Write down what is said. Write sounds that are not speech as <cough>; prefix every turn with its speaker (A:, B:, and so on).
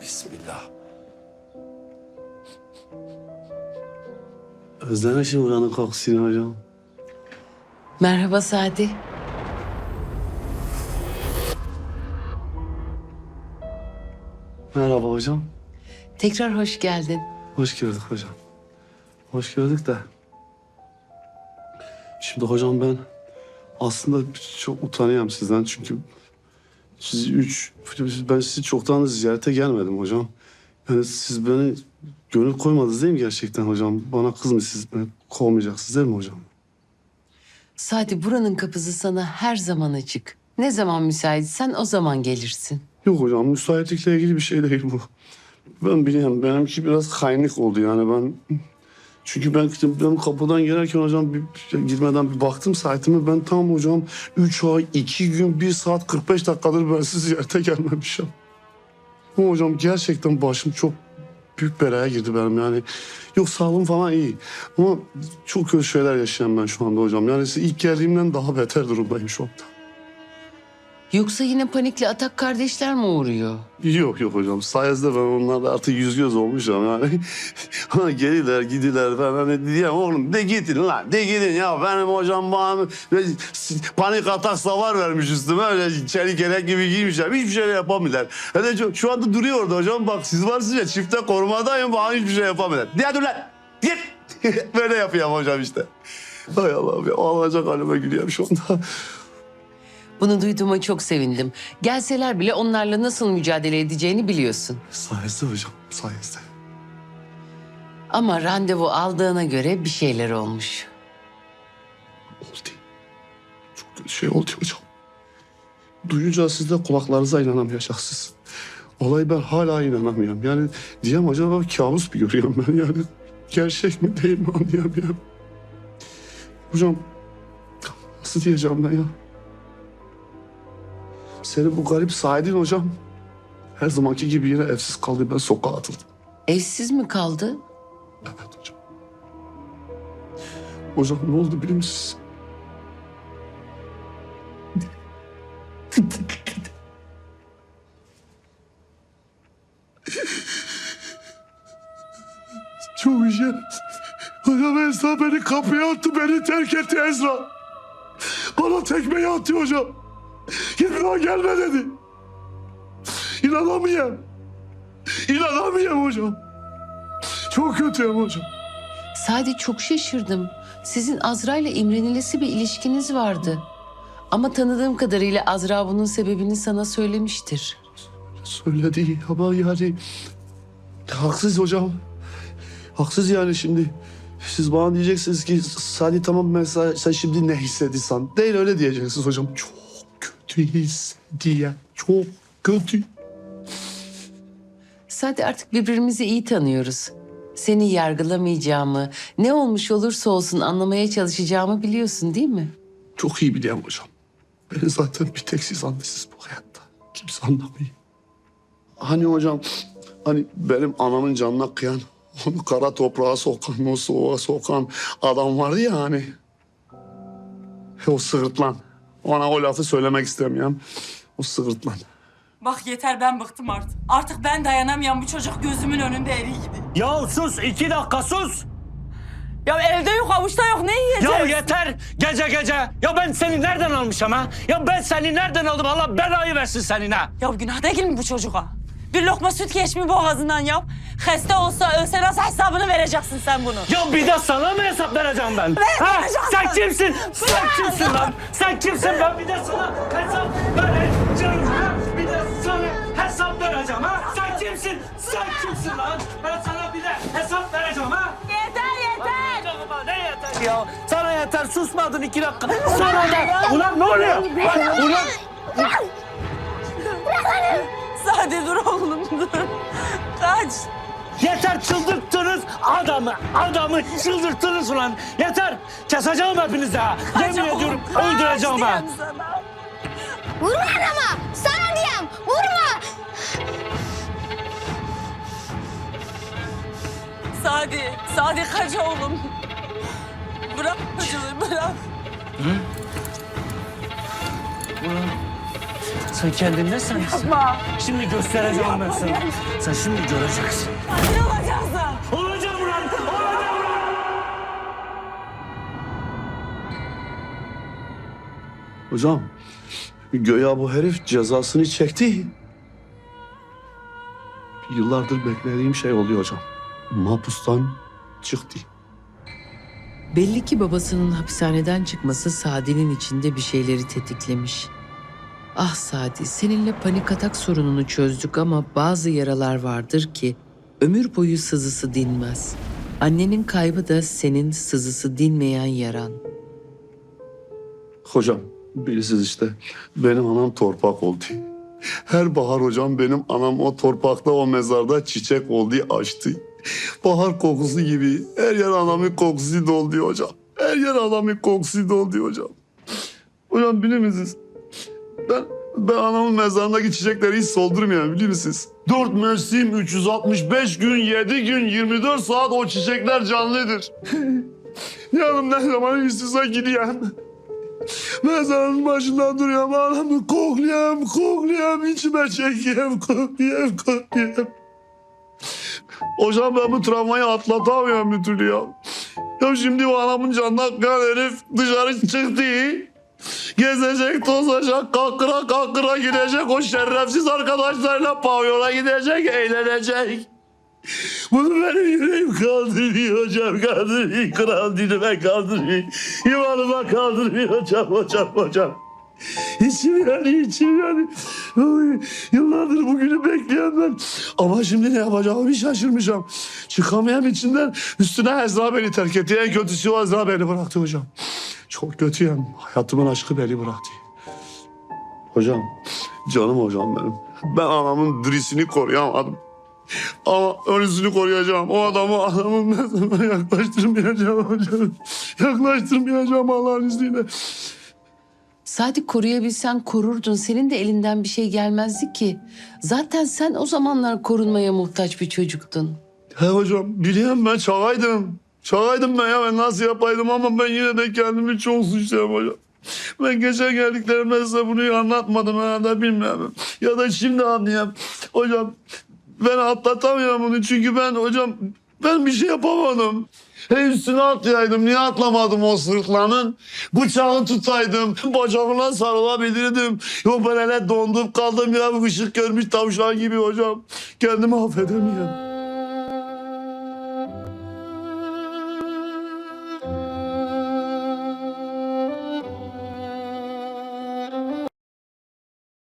A: Bismillah. Özlemişim buranın kokusunu hocam.
B: Merhaba Sadi.
A: Merhaba hocam.
B: Tekrar hoş geldin.
A: Hoş gördük hocam. Hoş gördük de. Şimdi hocam ben aslında çok utanıyorum sizden çünkü siz üç, ben sizi çoktan ziyarete gelmedim hocam. Yani siz beni gönül koymadınız değil mi gerçekten hocam? Bana kız siz beni kovmayacaksınız değil mi hocam?
B: Sadi buranın kapısı sana her zaman açık. Ne zaman müsaitsen o zaman gelirsin.
A: Yok hocam müsaitlikle ilgili bir şey değil bu. Ben biliyorum benimki biraz kaynak oldu yani ben... Çünkü ben, ben kapıdan gelirken hocam bir, girmeden bir baktım saatime ben tam hocam 3 ay 2 gün 1 saat 45 dakikadır ben siz ziyarete gelmemişim. Ama hocam gerçekten başım çok büyük belaya girdi benim yani. Yok sağlığım falan iyi ama çok kötü şeyler yaşayan ben şu anda hocam. Yani ilk geldiğimden daha beter durumdayım şu anda.
B: Yoksa yine panikle atak kardeşler mi uğruyor?
A: Yok yok hocam. Sayenizde ben onlarla artık yüz göz olmuşum yani. <laughs> Bana geliler gidiler falan hani diyeyim oğlum de gidin lan de gidin ya benim hocam bana panik atak savar vermiş üstüme öyle çelik yelek gibi giymişler hiçbir şey yapamıyorlar. Hele şu, şu anda duruyor orada hocam bak siz varsınız ya çifte korumadayım bana hiçbir şey yapamıyorlar. Diye dur lan git <laughs> böyle yapıyorum hocam işte. Hay Allah'ım ya ağlayacak halime gülüyorum şu anda.
B: Bunu duyduğuma çok sevindim. Gelseler bile onlarla nasıl mücadele edeceğini biliyorsun.
A: Sayesinde hocam sayesinde.
B: Ama randevu aldığına göre bir şeyler olmuş.
A: Oldu. Çok kötü şey oldu hocam. Duyunca siz de kulaklarınıza inanamayacaksınız. Olay ben hala inanamıyorum. Yani diyem acaba kabus mu görüyorum ben yani? Gerçek mi değil mi anlayamıyorum. Hocam nasıl diyeceğim ben ya? Senin bu garip sahibin hocam. Her zamanki gibi yine evsiz kaldı. Ben sokağa atıldım.
B: Evsiz mi kaldı?
A: Evet hocam. Hocam ne oldu biliyor musunuz? Çok iyi. Hocam Esra beni kapıya attı, beni terk etti Ezra. Bana tekmeyi attı hocam. Daha gelme dedi. İnanamıyorum. İnanamıyorum hocam. Çok kötüyüm hocam.
B: Sadi çok şaşırdım. Sizin Azra ile imrenilesi bir ilişkiniz vardı. Ama tanıdığım kadarıyla Azra bunun sebebini sana söylemiştir.
A: Söyledi ama yani haksız hocam. Haksız yani şimdi. Siz bana diyeceksiniz ki Sadi tamam ben sen, şimdi ne hissediyorsan. Değil öyle diyeceksiniz hocam. Çok kötü hissediyor. Çok kötü.
B: Sadi artık birbirimizi iyi tanıyoruz. Seni yargılamayacağımı, ne olmuş olursa olsun anlamaya çalışacağımı biliyorsun değil mi?
A: Çok iyi biliyorum hocam. Beni zaten bir tek siz anlıyorsunuz bu hayatta. Kimse anlamıyor. Hani hocam, hani benim anamın canına kıyan, onu kara toprağa sokan, o soğuğa sokan adam vardı ya hani. O sığırtlan. Ona o lafı söylemek istemiyorum. O sığırtlan.
C: Bak yeter ben bıktım artık. Artık ben dayanamayan bu çocuk gözümün önünde eriydi.
D: Ya sus iki dakika sus.
C: Ya elde yok avuçta yok ne yiyeceğiz?
D: Ya yeter gece gece. Ya ben seni nereden almışım ha? Ya ben seni nereden aldım? Allah belayı versin senin ha.
C: Ya günah değil mi bu çocuğa? Bir lokma süt geçmi boğazından yap. Hasta olsa ölse nasıl hesabını vereceksin sen bunu?
D: Ya bir de sana mı hesap vereceğim ben? Ha?
C: vereceğim
D: Sen kimsin? Sen kimsin lan? Sen kimsin? Ben bir de sana hesap vereceğim ha? Bir de sana hesap vereceğim ha? Sen kimsin? Sen kimsin lan? Ben sana bir de hesap vereceğim ha?
C: Yeter yeter.
D: Canıma ne yeter ya? Sana yeter susmadın iki dakika. Sana da. Ulan ne oluyor? Ulan.
C: Sade dur oğlum dur. Kaç.
D: Yeter çıldırttınız adamı. Adamı çıldırttınız ulan. Yeter. Keseceğim hepinizi ha. Yemin ediyorum öldüreceğim ha.
C: diyorum sana.
E: Vurma adama! Sana diyem! Vurma!
C: Sadi, Sadi kaç oğlum. Bırak çocuğu bırak.
D: Ulan sen kendinde sensin.
C: Yapma.
D: Şimdi göstereceğim ben sana. Sen şimdi göreceksin.
C: Katil olacaksın.
D: Olacağım ulan! Olacağım ulan!
A: Hocam göya bu herif cezasını çekti. Yıllardır beklediğim şey oluyor hocam. Mahpustan çıktı.
B: Belli ki babasının hapishaneden çıkması Sadi'nin içinde bir şeyleri tetiklemiş. Ah Sadi, seninle panik atak sorununu çözdük ama bazı yaralar vardır ki ömür boyu sızısı dinmez. Annenin kaybı da senin sızısı dinmeyen yaran.
A: Hocam bilirsiniz işte benim anam torpak oldu. Her bahar hocam benim anam o torpakta o mezarda çiçek oldu açtı. Bahar kokusu gibi her yer anamın kokusu doldu hocam. Her yer anamın kokusu doldu hocam. Hocam bilir misiniz? Ben, ben anamın mezarındaki çiçekleri hiç soldurmuyorum biliyor musunuz? Dört mevsim, 365 gün, 7 gün, 24 saat o çiçekler canlıdır. <laughs> Yanım ne zaman istiyorsa gideyim. Mezarın başında duruyorum anamı koklayayım, koklayayım, içime çekeyim, koklayayım, koklayayım. Hocam ben bu travmayı atlatamıyorum bir türlü ya. Ya şimdi bu anamın canına kan herif dışarı çıktı. Gezecek, tozacak, kakıra kakıra gidecek. O şerefsiz arkadaşlarıyla pavyona gidecek, eğlenecek. Bunu benim yüreğim kaldırmıyor hocam, kaldırmıyor. Kral dinime kaldırmıyor. İmanıma kaldırmıyor hocam, hocam, hocam. İçim yani, içim yani. Oy, yıllardır bugünü bekleyen ben. Ama şimdi ne yapacağımı bir şaşırmışım. Çıkamayam içinden üstüne Ezra beni terk etti. En kötüsü o Ezra beni bıraktı hocam. Çok kötüyüm. Hayatımın aşkı beni bıraktı. Hocam, canım hocam benim. Ben anamın dirisini koruyamadım. Ama ölüsünü koruyacağım. O adamı adamın mezarına yaklaştırmayacağım hocam. Yaklaştırmayacağım Allah'ın izniyle.
B: Sadi koruyabilsen korurdun. Senin de elinden bir şey gelmezdi ki. Zaten sen o zamanlar korunmaya muhtaç bir çocuktun.
A: He hocam biliyorum ben çağaydım. Çağaydım ben ya ben nasıl yapaydım ama ben yine de kendimi çok suçluyorum hocam. Ben geçen geldiklerimde size bunu anlatmadım herhalde bilmiyorum. Ya da şimdi anlayayım. Hocam ben atlatamıyorum bunu çünkü ben hocam ben bir şey yapamadım. He üstüne atlayaydım. Niye atlamadım o sırtlanın? Bıçağı tutaydım. Bacağına sarılabilirdim. Yok ben hele dondup kaldım ya. Işık görmüş tavşan gibi hocam. Kendimi affedemiyorum.